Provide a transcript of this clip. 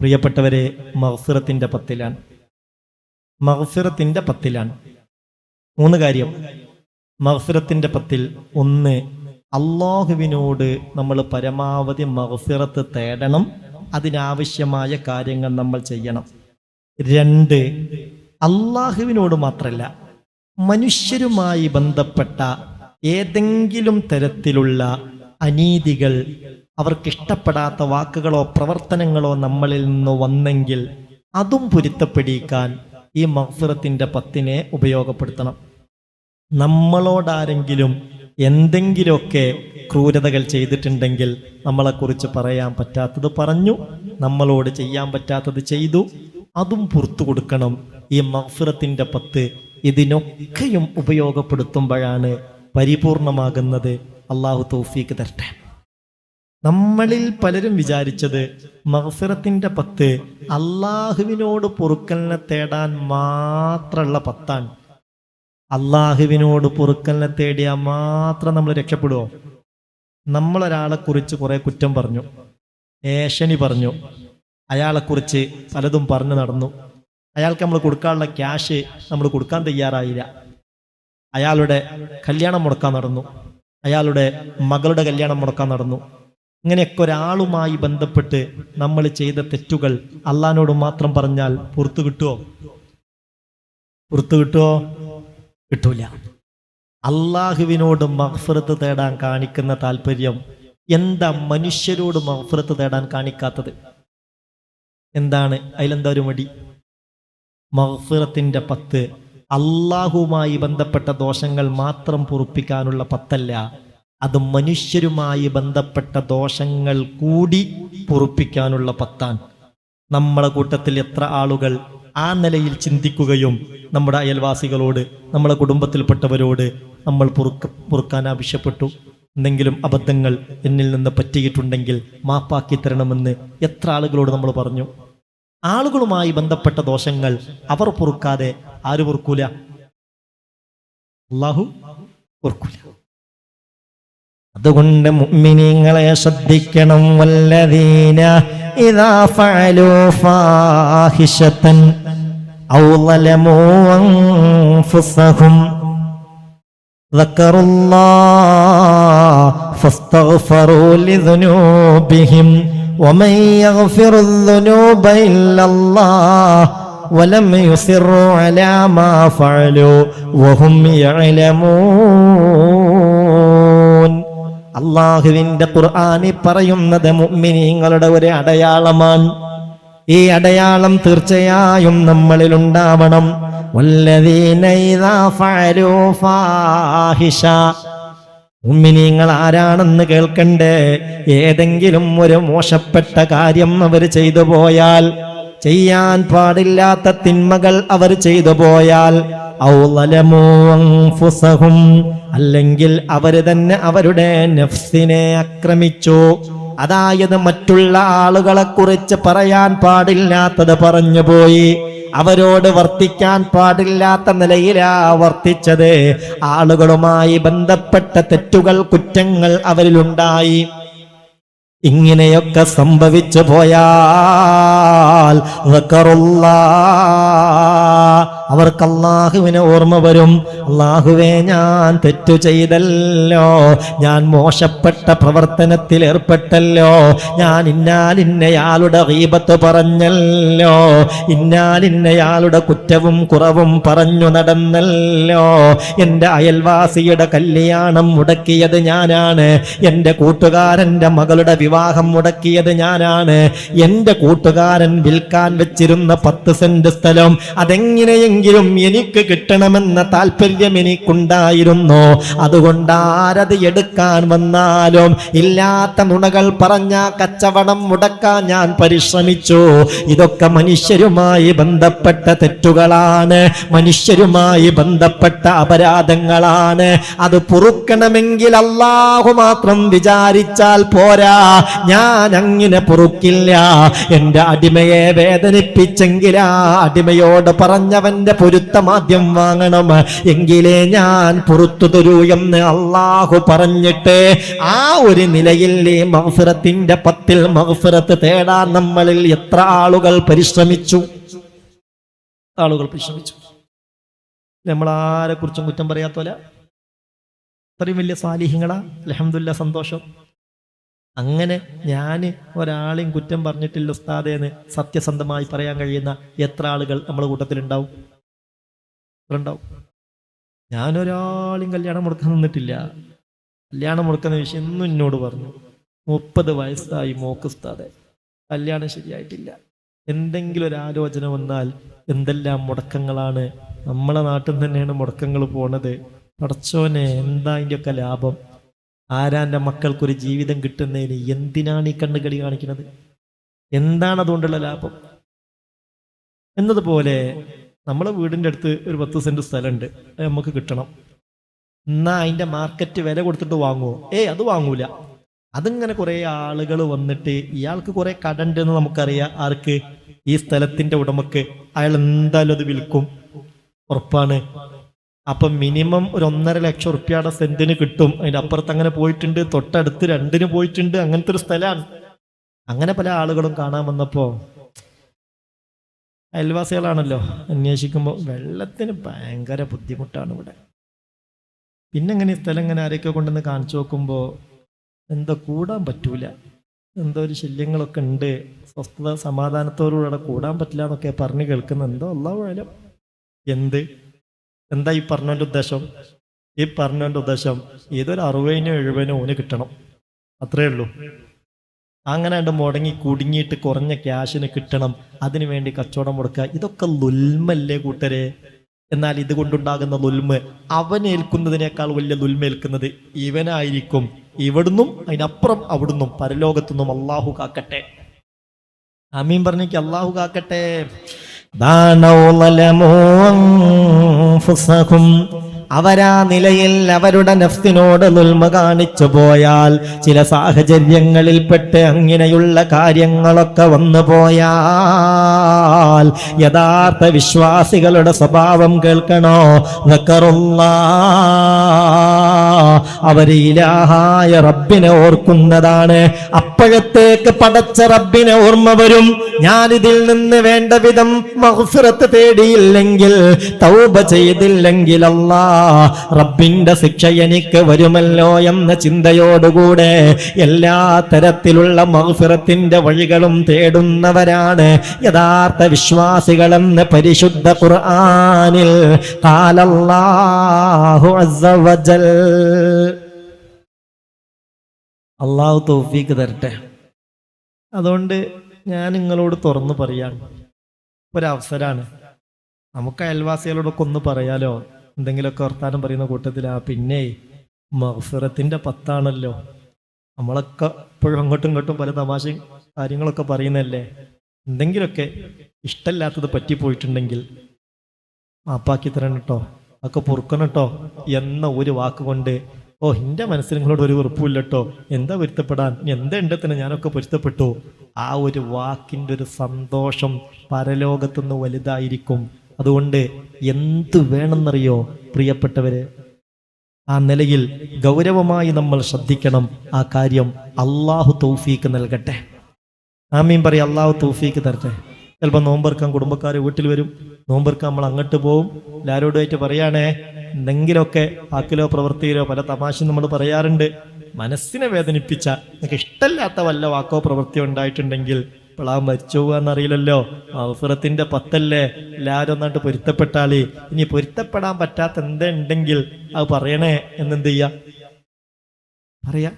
പ്രിയപ്പെട്ടവരെ മഹഫിറത്തിന്റെ പത്തിലാണ്. മഹഫിറത്തിന്റെ പത്തിലാണ്. മൂന്ന് കാര്യം. മഹഫിറത്തിന്റെ പത്തിൽ ഒന്ന് അള്ളാഹുവിനോട് നമ്മൾ പരമാവധി മഹസുറത്ത് തേടണം. അതിനാവശ്യമായ കാര്യങ്ങൾ നമ്മൾ ചെയ്യണം. രണ്ട് അള്ളാഹുവിനോട് മാത്രമല്ല മനുഷ്യരുമായി ബന്ധപ്പെട്ട ഏതെങ്കിലും തരത്തിലുള്ള അനീതികൾ അവർക്കിഷ്ടപ്പെടാത്ത വാക്കുകളോ പ്രവർത്തനങ്ങളോ നമ്മളിൽ നിന്ന് വന്നെങ്കിൽ അതും പൊരുത്തപ്പെടിക്കാൻ ഈ മഹ്ഫിറത്തിന്റെ പത്തിനെ ഉപയോഗപ്പെടുത്തണം. നമ്മളോടാരെങ്കിലും എന്തെങ്കിലുമൊക്കെ ക്രൂരതകൾ ചെയ്തിട്ടുണ്ടെങ്കിൽ നമ്മളെക്കുറിച്ച് പറയാൻ പറ്റാത്തത് പറഞ്ഞു നമ്മളോട് ചെയ്യാൻ പറ്റാത്തത് ചെയ്തു അതും പുറത്തു കൊടുക്കണം. ഈ മഹ്ഫിറത്തിന്റെ പത്ത് ഇതിനൊക്കെയും ഉപയോഗപ്പെടുത്തുമ്പോഴാണ് പരിപൂർണമാകുന്നത് അള്ളാഹു തൗഫീക്ക് തരട്ടെ. നമ്മളിൽ പലരും വിചാരിച്ചത് മഹഫിറത്തിന്റെ പത്ത് അള്ളാഹുവിനോട് പൊറുക്കലിനെ തേടാൻ മാത്രമുള്ള പത്താണ്. അള്ളാഹുവിനോട് പൊറുക്കലിനെ തേടിയാൽ മാത്രം നമ്മൾ രക്ഷപ്പെടുമോ നമ്മളൊരാളെ കുറിച്ച് കുറെ കുറ്റം പറഞ്ഞു. ഏഷണി പറഞ്ഞു. അയാളെക്കുറിച്ച് പലതും പറഞ്ഞു നടന്നു. അയാൾക്ക് നമ്മൾ കൊടുക്കാനുള്ള ക്യാഷ് നമ്മൾ കൊടുക്കാൻ തയ്യാറായില്ല. അയാളുടെ കല്യാണം മുടക്കാൻ നടന്നു. അയാളുടെ മകളുടെ കല്യാണം മുടക്കാൻ നടന്നു. ഇങ്ങനെയൊക്കെ ഒരാളുമായി ബന്ധപ്പെട്ട് നമ്മൾ ചെയ്ത തെറ്റുകൾ അള്ളഹാനോട് മാത്രം പറഞ്ഞാൽ പുറത്തു കിട്ടുമോ പുറത്തു കിട്ടുമോ കിട്ടൂല. അള്ളാഹുവിനോട് മഹ്ഫറത്ത് തേടാൻ കാണിക്കുന്ന താല്പര്യം എന്താ മനുഷ്യരോട് മഹ്ഫറത്ത് തേടാൻ കാണിക്കാത്തത്? എന്താണ്? അതിലെന്താ ഒരു മടി? മഹ്ഫറത്തിന്റെ പത്ത് അള്ളാഹുവുമായി ബന്ധപ്പെട്ട ദോഷങ്ങൾ മാത്രം പൊറുപ്പിക്കാനുള്ള പത്തല്ല. അത് മനുഷ്യരുമായി ബന്ധപ്പെട്ട ദോഷങ്ങൾ കൂടി പൊറുപ്പിക്കാനുള്ള പത്താണ്. നമ്മളെ കൂട്ടത്തിൽ എത്ര ആളുകൾ ആ നിലയിൽ ചിന്തിക്കുകയും നമ്മുടെ അയൽവാസികളോട് നമ്മളെ കുടുംബത്തിൽപ്പെട്ടവരോട് നമ്മൾ പൊറുക്ക പൊറുക്കാൻ ആവശ്യപ്പെട്ടു. എന്തെങ്കിലും അബദ്ധങ്ങൾ എന്നിൽ നിന്ന് പറ്റിയിട്ടുണ്ടെങ്കിൽ മാപ്പാക്കി തരണമെന്ന് എത്ര ആളുകളോട് നമ്മൾ പറഞ്ഞു. ആളുകളുമായി ബന്ധപ്പെട്ട ദോഷങ്ങൾ അവർ പൊറുക്കാതെ ആര് പൊറുക്കൂല അള്ളാഹു പൊറുക്കൂല അതുകൊണ്ട് മുഅ്മിനീങ്ങളെ ശ്രദ്ധിക്കണം വല്ലദീന ഇദാ ഫഅലൂ ഫാഹിഷതൻ ഔ ളലമൂ അൻഫുസഹും ذكروا الله فاستغفروا لذنوبهم ومن يغفر الذنوب إلا الله ولم يصروا على ما فعلوا وهم يعلمون അള്ളാഹുവിന്റെ ഖുർആാനി പറയുന്നത് മുഅ്മിനീങ്ങളുടെ ഒരു അടയാളമാണ് ഈ അടയാളം തീർച്ചയായും നമ്മളിൽ ഉണ്ടാവണം വല്ലദീന ഇദാ ഫഅലൂ ഫാഹിഷ ഉമ്മിനീങ്ങൾ ആരാണെന്ന് കേൾക്കണ്ടേ ഏതെങ്കിലും ഒരു മോശപ്പെട്ട കാര്യം അവർ ചെയ്തു പോയാൽ ചെയ്യാൻ പാടില്ലാത്ത തിന്മകൾ അവർ ചെയ്തു പോയാൽ അല്ലെങ്കിൽ അവർ തന്നെ അവരുടെ നഫ്സിനെ ആക്രമിച്ചു. അതായത് മറ്റുള്ള ആളുകളെ കുറിച്ച് പറയാൻ പാടില്ലാത്തത് പറഞ്ഞു പോയി. അവരോട് വർത്തിക്കാൻ പാടില്ലാത്ത നിലയിലാ വർത്തിച്ചത്. ആളുകളുമായി ബന്ധപ്പെട്ട തെറ്റുകൾ കുറ്റങ്ങൾ അവരിലുണ്ടായി. ഇങ്ങനെയൊക്കെ സംഭവിച്ചു പോയാൽ. അവർക്ക് അള്ളാഹുവിനെ ഓർമ്മ വരും. അള്ളാഹുവെ ഞാൻ തെറ്റു ചെയ്തല്ലോ. ഞാൻ മോശപ്പെട്ട പ്രവർത്തനത്തിൽ ഏർപ്പെട്ടല്ലോ. ഞാൻ ഇന്നാലിന്നയാളുടെ ഗീബത്ത് പറഞ്ഞല്ലോ. ഇന്നാലിന്നയാളുടെ കുറ്റവും കുറവും പറഞ്ഞു നടന്നല്ലോ. എന്റെ അയൽവാസിയുടെ കല്യാണം മുടക്കിയത് ഞാനാണ്. എന്റെ കൂട്ടുകാരന്റെ മകളുടെ വിവാഹം മുടക്കിയത് ഞാനാണ്. എന്റെ കൂട്ടുകാരൻ വിൽക്കാൻ വെച്ചിരുന്ന പത്ത് സെന്റ് സ്ഥലം അതെങ്ങനെയെങ്കിലും എനിക്ക് കിട്ടണമെന്ന താല്പര്യം എനിക്കുണ്ടായിരുന്നു? അതുകൊണ്ട് ആരത് എടുക്കാൻ വന്നാലും ഇല്ലാത്ത നുണകൾ പറഞ്ഞ കച്ചവടം മുടക്കാൻ ഞാൻ പരിശ്രമിച്ചു. ഇതൊക്കെ മനുഷ്യരുമായി ബന്ധപ്പെട്ട തെറ്റുകളാണ്. മനുഷ്യരുമായി ബന്ധപ്പെട്ട അപരാധങ്ങളാണ്. അത് പൊറുക്കണമെങ്കിൽ അള്ളാഹു മാത്രം വിചാരിച്ചാൽ പോരാ. ഞാൻ അങ്ങനെ പൊറുക്കില്ല. എന്റെ അടിമയെ വേദനിപ്പിച്ചെങ്കിൽ ആ അടിമയോട് പറഞ്ഞ അവനവന്റെ പൊരുത്തമാദ്യം വാങ്ങണം. എങ്കിലേ ഞാൻ പുറത്തു തരൂ എന്ന് അള്ളാഹു പറഞ്ഞിട്ട് ആ ഒരു നിലയിൽ ഈ മഹഫിറത്തിന്റെ പത്തിൽ മഹഫിറത്ത് തേടാൻ നമ്മളിൽ എത്ര ആളുകൾ പരിശ്രമിച്ചു? ആളുകൾ പരിശ്രമിച്ചു. നമ്മൾ ആരെ കുറിച്ചും കുറ്റം പറയാത്തോല? അത്രയും വലിയ സാലിഹ്യങ്ങളാ? അലഹമില്ല സന്തോഷം. അങ്ങനെ ഞാൻ ഒരാളെയും കുറ്റം പറഞ്ഞിട്ടില്ല ഉസ്താദേന്ന് സത്യസന്ധമായി പറയാൻ കഴിയുന്ന എത്ര ആളുകൾ നമ്മുടെ കൂട്ടത്തിലുണ്ടാവും? ഉണ്ടാവും ഞാനൊരാളെയും കല്യാണം മുടക്കാൻ നിന്നിട്ടില്ല. കല്യാണം മുടക്കുന്ന വിഷയം ഇന്നും എന്നോട് പറഞ്ഞു. മുപ്പത് വയസ്സായി മോക്ക് ഉസ്താദെ. കല്യാണം ശരിയായിട്ടില്ല. എന്തെങ്കിലും ഒരു ആലോചന വന്നാൽ എന്തെല്ലാം മുടക്കങ്ങളാണ്. നമ്മളെ നാട്ടിൽ തന്നെയാണ് മുടക്കങ്ങൾ പോണത്. പടച്ചോനെ എന്താ അതിന്റെയൊക്കെ ലാഭം? ആരാന്റെ മക്കൾക്കൊരു ജീവിതം കിട്ടുന്നതിന് എന്തിനാണ് ഈ കണ്ണുകളി കാണിക്കുന്നത്? എന്താണ് അതുകൊണ്ടുള്ള ലാഭം? എന്നതുപോലെ നമ്മളെ വീടിന്റെ അടുത്ത് ഒരു പത്ത് സെന്റ് സ്ഥലമുണ്ട്. അത് നമുക്ക് കിട്ടണം. എന്നാൽ അതിന്റെ മാർക്കറ്റ് വില കൊടുത്തിട്ട് വാങ്ങുമോ ഏയ് അത് വാങ്ങൂല. അതിങ്ങനെ കുറേ ആളുകൾ വന്നിട്ട് ഇയാൾക്ക് കുറേ കടണ്ട് എന്ന് നമുക്കറിയാം ആർക്ക്. ഈ സ്ഥലത്തിന്റെ ഉടമക്ക് അയാൾ എന്തായാലും അത് വിൽക്കും. ഉറപ്പാണ്. അപ്പൊ മിനിമം ഒരു ഒന്നര ലക്ഷം റുപ്യയുടെ സെന്റിന് കിട്ടും. അതിന്റെ അപ്പുറത്ത് അങ്ങനെ പോയിട്ടുണ്ട് തൊട്ടടുത്ത് രണ്ടിന് പോയിട്ടുണ്ട് അങ്ങനത്തെ ഒരു സ്ഥലമാണ് അങ്ങനെ പല ആളുകളും കാണാൻ വന്നപ്പോ അയൽവാസികളാണല്ലോ അന്വേഷിക്കുമ്പോൾ വെള്ളത്തിന് ഭയങ്കര ബുദ്ധിമുട്ടാണ് ഇവിടെ. പിന്നെ ഇങ്ങനെ ഈ സ്ഥലം ഇങ്ങനെ ആരെയൊക്കെ കൊണ്ടുവന്ന് കാണിച്ചു നോക്കുമ്പോൾ എന്തോ കൂടാൻ പറ്റൂല. എന്തോ ഒരു ശല്യങ്ങളൊക്കെ ഉണ്ട്. സ്വസ്ഥത സമാധാനത്തോടുകൂടെ കൂടാൻ പറ്റില്ല എന്നൊക്കെ പറഞ്ഞ് കേൾക്കുന്ന എന്തോ അല്ല എന്ത്? എന്താ ഈ പറഞ്ഞതിന്റെ ഉദ്ദേശം? ഈ പറഞ്ഞതിന്റെ ഉദ്ദേശം ഏതൊരു അറുപതിനോ എഴുപതിനോ ഓന് കിട്ടണം. അത്രേ ഉള്ളൂ. അങ്ങനെ ഉണ്ട് മുടങ്ങി കുടുങ്ങിയിട്ട് കുറഞ്ഞ ക്യാഷിന് കിട്ടണം. അതിനു വേണ്ടി കച്ചവടം മുടക്കുക. ഇതൊക്കെ ലുൽമല്ലേ കൂട്ടരെ? എന്നാൽ ഇതുകൊണ്ടുണ്ടാകുന്ന ലുൽമ അവനേൽക്കുന്നതിനേക്കാൾ വലിയ ലുൽമേൽക്കുന്നത് ഇവനായിരിക്കും. ഇവിടുന്നും അതിനപ്പുറം അവിടുന്നും പരലോകത്തുനിന്നും അള്ളാഹു കാക്കട്ടെ. അമീൻ പറഞ്ഞേക്ക് അള്ളാഹു കാക്കട്ടെ. ദാനൗ ളലമൂ അൻഫുസഹും. അവരാ നിലയിൽ അവരുടെ നഫ്സിനോട് നുൽമ കാണിച്ചു പോയാൽ ചില സാഹചര്യങ്ങളിൽപ്പെട്ട് അങ്ങനെയുള്ള കാര്യങ്ങളൊക്കെ വന്നു പോയാൽ യഥാർത്ഥ വിശ്വാസികളുടെ സ്വഭാവം കേൾക്കണോ? നക്കറുള്ള അവർ ഇലാഹായ റബ്ബിനെ ഓർക്കുന്നതാണ്. അപ്പോഴത്തേക്ക് പടച്ച റബ്ബിനെ ഓർമ്മ വരും. ഞാനിതിൽ നിന്ന് വേണ്ട വിധം തേടിയില്ലെങ്കിൽ തൗബ ചെയ്തില്ലെങ്കിൽ അല്ലാ. റബ്ബിന്റെ ശിക്ഷ എനിക്ക് വരുമല്ലോ എന്ന ചിന്തയോടുകൂടെ എല്ലാ തരത്തിലുള്ള മൗഫിറത്തിന്റെ വഴികളും തേടുന്നവരാണ്. യഥാർത്ഥ വിശ്വാസികളെന്ന് പരിശുദ്ധ ഖുർആനിൽ അള്ളാഹു തൗഫീക്ക് തരട്ടെ. അതുകൊണ്ട് ഞാൻ നിങ്ങളോട് തുറന്നു പറയാണ് ഒരവസരമാണ് നമുക്ക് അയൽവാസികളോടൊക്കെ ഒന്ന് പറയാലോ? എന്തെങ്കിലുമൊക്കെ വർത്താനം പറയുന്ന കൂട്ടത്തിൽ ആ പിന്നെ മഹ്ഫിറത്തിന്റെ പത്താണല്ലോ. നമ്മളൊക്കെ ഇപ്പോഴും അങ്ങോട്ടും ഇങ്ങോട്ടും പല തമാശയും കാര്യങ്ങളൊക്കെ പറയുന്നല്ലേ എന്തെങ്കിലുമൊക്കെ ഇഷ്ടമില്ലാത്തത് പറ്റിപ്പോയിട്ടുണ്ടെങ്കിൽ മാപ്പാക്കി തരണം കേട്ടോ ഒക്കെ പൊറുക്കണം കേട്ടോ എന്ന ഒരു വാക്കുകൊണ്ട് ഓ എന്റെ മനസ്സിൽ നിങ്ങളോട് ഒരു വെറുപ്പില്ല കേട്ടോ എന്താ പൊരുത്തപ്പെടാൻ? എന്താ എന്താ തന്നെ ഞാനൊക്കെ പൊരുത്തപ്പെട്ടു. ആ ഒരു വാക്കിന്റെ ഒരു സന്തോഷം പരലോകത്തുനിന്ന് വലുതായിരിക്കും. അതുകൊണ്ട് എന്ത് വേണമെന്നറിയോ പ്രിയപ്പെട്ടവര്? ആ നിലയിൽ ഗൗരവമായി നമ്മൾ ശ്രദ്ധിക്കണം ആ കാര്യം അള്ളാഹു തൗഫീക്ക് നൽകട്ടെ. ആമീൻ പറയും അള്ളാഹു തൗഫീക്ക് തരട്ടെ. ചിലപ്പോൾ നോമ്പെറുക്കാൻ കുടുംബക്കാർ വീട്ടിൽ വരും. നോമ്പെറുക്കാൻ നമ്മൾ അങ്ങോട്ട് പോവും. എല്ലാവരോടുമായിട്ട് പറയാണേ എന്തെങ്കിലുമൊക്കെ വാക്കിലോ പ്രവൃത്തിയിലോ പല തമാശയും നമ്മൾ പറയാറുണ്ട്. മനസ്സിനെ വേദനിപ്പിച്ച നിങ്ങൾക്ക് ഇഷ്ടമില്ലാത്ത വല്ല വാക്കോ പ്രവൃത്തിയോ ഉണ്ടായിട്ടുണ്ടെങ്കിൽ ഇപ്പോൾ ആ മരിച്ചു പോകാന്നറിയില്ലല്ലോ അവസരത്തിന്റെ പത്തല്ലേ? എല്ലാവരും ഒന്നായിട്ട് പൊരുത്തപ്പെട്ടാളി ഇനി പൊരുത്തപ്പെടാൻ പറ്റാത്ത എന്തുണ്ടെങ്കിൽ അത് പറയണേ. എന്നെന്ത് ചെയ്യാ? പറയാ?